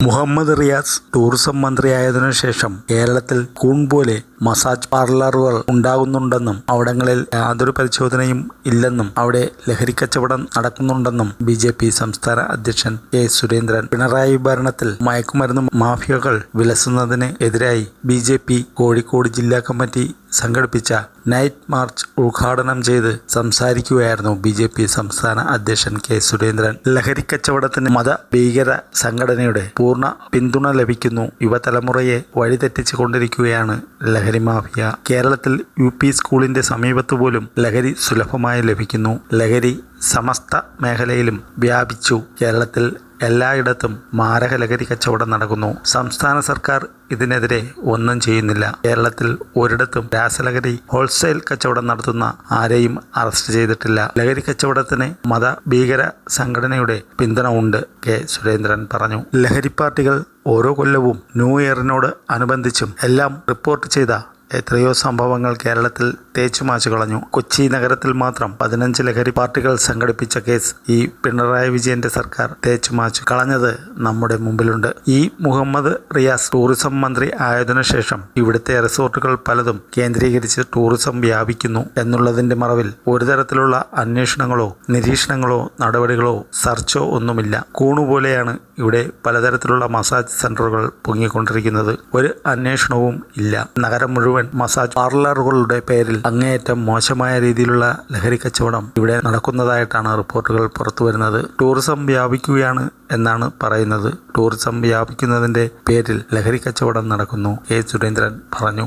Muhammad Riyas tourism മന്ത്രിയായതിനു ശേഷം കേരളത്തിൽ കൂൺ പോലെ മസാജ് പാർലറുകൾ ഉണ്ടാകുന്നുണ്ടെന്നും അവിടങ്ങളിൽ യാതൊരു പരിശോധനയും ഇല്ലെന്നും അവിടെ ലഹരിക്കച്ചവടം നടക്കുന്നുണ്ടെന്നും ബി ജെ പി സംസ്ഥാന അധ്യക്ഷൻ കെ സുരേന്ദ്രൻ പിണറായി ഭരണത്തിൽ മയക്കുമരുന്ന് മാഫിയകൾ വിലസുന്നതിന് എതിരായി ബി ജെ പി കോഴിക്കോട് ജില്ലാ കമ്മിറ്റി സംഘടിപ്പിച്ച നൈറ്റ് മാർച്ച് ഉദ്ഘാടനം ചെയ്ത് സംസാരിക്കുകയായിരുന്നു ബി ജെ പി സംസ്ഥാന അധ്യക്ഷൻ കെ സുരേന്ദ്രൻ. ലഹരിക്കച്ചവടത്തിന് മത ഭീകര സംഘടനയുടെ പൂർണ പിന്തുണ ലഭിക്കുന്നു. യുവതലമുറയെ വഴിതെറ്റിച്ചു കൊണ്ടിരിക്കുകയാണ് ലഹരി മാഫിയ കേരളത്തിൽ യു പി സ്കൂളിന്റെ സമീപത്ത് പോലും ലഹരി സുലഭമായി ലഭിക്കുന്നു. ലഹരി സമസ്ത മേഖലയിലും വ്യാപിച്ചു. കേരളത്തിൽ എല്ലായിടത്തും മാരക ലഹരി കച്ചവടം നടക്കുന്നു. സംസ്ഥാന സർക്കാർ ഇതിനെതിരെ ഒന്നും ചെയ്യുന്നില്ല. കേരളത്തിൽ ഒരിടത്തും രാസലഹരി ഹോൾസെയിൽ കച്ചവടം നടത്തുന്ന ആരെയും അറസ്റ്റ് ചെയ്തിട്ടില്ല. ലഹരി കച്ചവടത്തിന് മത ഭീകര സംഘടനയുടെ പിന്തുണ ഉണ്ട് കെ. സുരേന്ദ്രൻ പറഞ്ഞു. ലഹരി പാർട്ടികൾ ഓരോ കൊല്ലവും ന്യൂ ഇയറിനോട് അനുബന്ധിച്ചും എല്ലാം റിപ്പോർട്ട് ചെയ്ത എത്രയോ സംഭവങ്ങൾ കേരളത്തിൽ തേച്ചുമാച്ചു കളഞ്ഞു. കൊച്ചി നഗരത്തിൽ മാത്രം പതിനഞ്ച് ലഹരി പാർട്ടികൾ സംഘടിപ്പിച്ച കേസ് ഈ പിണറായി വിജയന്റെ സർക്കാർ തേച്ചുമാച്ചു കളഞ്ഞത് നമ്മുടെ മുമ്പിലുണ്ട്. ഈ മുഹമ്മദ് റിയാസ് ടൂറിസം മന്ത്രി ആയതിനു ശേഷം ഇവിടുത്തെ റിസോർട്ടുകൾ പലതും കേന്ദ്രീകരിച്ച് ടൂറിസം വ്യാപിക്കുന്നു എന്നുള്ളതിന്റെ മറവിൽ ഒരു തരത്തിലുള്ള അന്വേഷണങ്ങളോ നിരീക്ഷണങ്ങളോ നടപടികളോ സർച്ചോ ഒന്നുമില്ല. കൂണുപോലെയാണ് ഇവിടെ പലതരത്തിലുള്ള മസാജ് സെന്ററുകൾ പൊങ്ങിക്കൊണ്ടിരിക്കുന്നത്. ഒരു അന്വേഷണവും ഇല്ല. നഗരം മസാജ് പാർലറുകളുടെ പേരിൽ അങ്ങേയറ്റം മോശമായ രീതിയിലുള്ള ലഹരി കച്ചവടം ഇവിടെ നടക്കുന്നതായിട്ടാണ് റിപ്പോർട്ടുകൾ പുറത്തു വരുന്നത്. ടൂറിസം വ്യാപിക്കുകയാണ് എന്നാണ് പറയുന്നത്. ടൂറിസം വ്യാപിക്കുന്നതിന്റെ പേരിൽ ലഹരി കച്ചവടം നടക്കുന്നു. കെ സുരേന്ദ്രൻ പറഞ്ഞു.